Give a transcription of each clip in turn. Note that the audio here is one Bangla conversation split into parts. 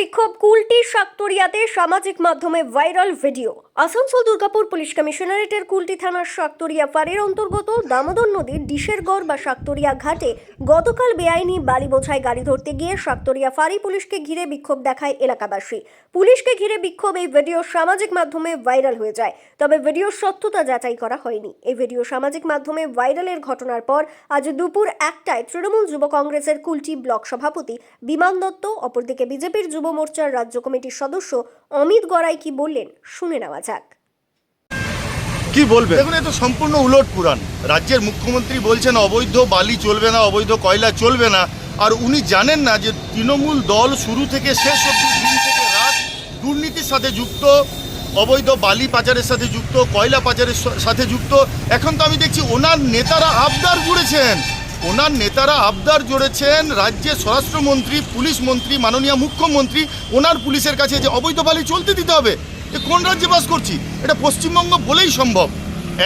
বিক্ষোভ কুলটি শাকতরিয়াতে সামাজিক মাধ্যমে viral video. Asansol Durgapur police কমিশনারেটের Kulti থানার শাকতরিয়া ফাঁড়ির অন্তর্গত দামোদর নদীর ডিশেরগড় বা শাকতরিয়া ঘাটে গতকাল বেআইনি বালি বোঝাই গাড়ি ধরতে গিয়ে শাকতরিয়া ফাঁড়ি পুলিশকে ঘিরে বিক্ষোভ দেখায় এলাকাবাসী। পুলিশকে ঘিরে বিক্ষোভ এই ভিডিও সামাজিক মাধ্যমে ভাইরাল হয়ে যায়, তবে ভিডিওর সত্যতা যাচাই করা হয়নি। এই ভিডিও সামাজিক মাধ্যমে ভাইরালের ঘটনার পর আজ দুপুর একটায় তৃণমূল যুব কংগ্রেসের কুলটি ব্লক সভাপতি বিমান দত্ত অপরদিকে বিজেপির যুব মোর্চার রাজ্য কমিটির সদস্য অমিত গড়াই কি বললেন শুনে নেওয়া যাক। কি বলবে দেখুন এ তো সম্পূর্ণ উলট পুরাণ। রাজ্যের মুখ্যমন্ত্রী বলছেন অবৈধ বালি চলবে না অবৈধ কয়লা চলবে না। আর উনি জানেন না যে তৃণমূল দল শুরু থেকে শেষ অবধি দিন থেকে রাত দুর্নীতির সাথে যুক্ত অবৈধ বালি পাচারের সাথে যুক্ত কয়লা পাচারের সাথে যুক্ত। এখন তো আমি দেখছি ওনার নেতারা আবদার জুড়েছেন ওনার নেতারা আবদার জুড়েছেন রাজ্যের স্বরাষ্ট্রমন্ত্রী, পুলিশ মন্ত্রী, মাননীয় মুখ্যমন্ত্রী, ওনার পুলিশের কাছে যে অবৈধ বালি চলতে দিতে হবে, এ কোন রাজ্যে বাস করছি? এটা পশ্চিমবঙ্গ বলেই সম্ভব।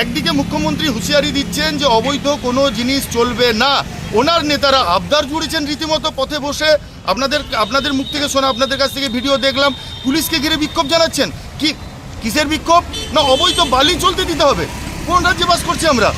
একদিকে মুখ্যমন্ত্রী হুঁশিয়ারি দিচ্ছেন যে অবৈধ কোনো জিনিস চলবে না। ওনার নেতারা আবদার জুড়েছেন রীতিমতো পথে বসে। আপনাদের আপনাদের মুখ থেকে শোনা, আপনাদের কাছ থেকে ভিডিও দেখলাম। পুলিশকে ঘিরে বিক্ষোভ জানাচ্ছেন। কি, কিসের বিক্ষোভ? না, অবৈধ বালি চলতে দিতে হবে। কোন রাজ্যে বাস করছি আমরা?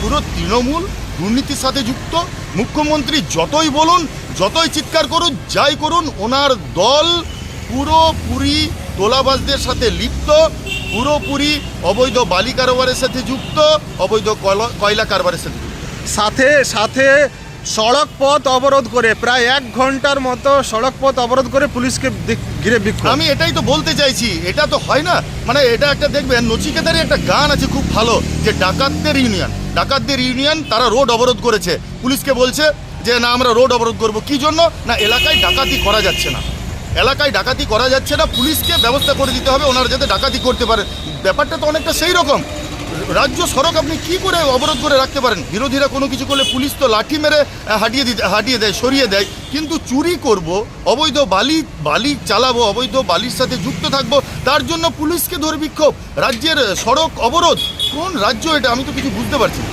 পুরো তৃণমূল? দুর্নীতির সাথে যুক্ত। মুখ্যমন্ত্রী যতই বলুন, যতই চিৎকার করুন, যাই করুন, ওনার দল পুরোপুরি তোলাবাজদের সাথে লিপ্ত, পুরোপুরি অবৈধ বালি কারবারের সাথে যুক্ত, অবৈধ কয়লা- কারবারের সাথে সাথে সাথে সড়ক পথ অবরোধ করে, প্রায় এক ঘণ্টার মতো সড়ক পথ অবরোধ করে পুলিশকে ঘিরে বিক্ষোভ। আমি এটাই তো বলতে চাইছি, এটা তো হয় না। মানে এটা একটা দেখবেন, নচিকেতারই একটা গান আছে খুব ভালো, যে ডাকাতদের ইউনিয়ন। ডাকাতদের ইউনিয়ন, তারা রোড অবরোধ করেছে। পুলিশকে বলছে যে, না, আমরা রোড অবরোধ করব। কি জন্য? না, এলাকায় ডাকাতি করা যাচ্ছে না। এলাকায় ডাকাতি করা যাচ্ছে না, পুলিশকে ব্যবস্থা করে দিতে হবে, ওনারা যাতে ডাকাতি করতে পারে। ব্যাপারটা তো অনেকটা সেই রকম। রাজ্য সড়ক আপনি কি করে অবরোধ করে রাখতে পারেন? বিরোধীরা কোনো কিছু করলে পুলিশ তো লাঠি মেরে হাঁটিয়ে দিতে হাঁটিয়ে দেয় সরিয়ে দেয়। কিন্তু চুরি করব অবৈধ বালি বালি চালাবো অবৈধ বালির সাথে যুক্ত থাকব তার জন্য পুলিশকে ধরে বিক্ষোভ। রাজ্যের সড়ক অবরোধ কোন রাজ্য এটা? আমি তো কিছু বুঝতে পারছি না।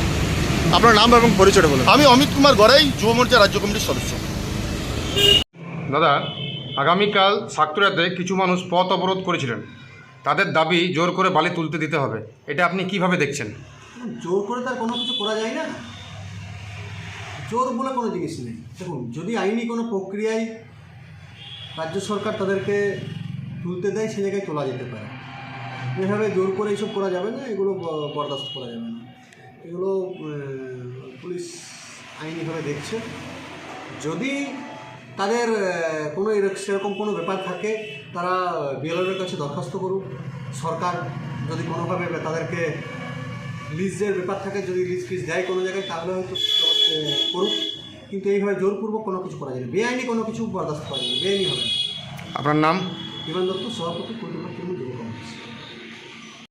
আপনার নাম এবং পরিচয় বলুন। আমি অমিত কুমার গড়াই যুব মোর্চা রাজ্য কমিটির সদস্য। দাদা আগামীকাল সাকতুরাতে কিছু মানুষ পথ অবরোধ করেছিলেন। তাদের দাবি জোর করে বালি তুলতে দিতে হবে। এটা আপনি কীভাবে দেখছেন? জোর করে তার কোনো কিছু করা যায় না। জোর বলে কোনো জিনিস নেই। দেখুন, যদি আইনি কোনো প্রক্রিয়ায় রাজ্য সরকার তাদেরকে তুলতে দেয়, সে জায়গায় তোলা যেতে পারে। এভাবে জোর করে এইসব করা যাবে না, এগুলো বরদাস্ত করা যাবে না। এগুলো পুলিশ আইনিভাবে দেখছে। যদি তাদের কোনো সেরকম কোনো ব্যাপার থাকে তারা বিএলওর কাছে দরখাস্ত করুক। সরকার যদি কোনোভাবে তাদেরকে লিজের ব্যাপার থাকে যদি লিজ ফিজ দেয় কোনো জায়গায় তাহলে হয়তো করুক। কিন্তু এইভাবে জোরপূর্বক কোনো কিছু করা যায় না বেআইনি কোনো কিছু বরদাস্ত করা যায় না বেআইনি হবে না। আপনার নাম? বিমান দত্ত সভাপতি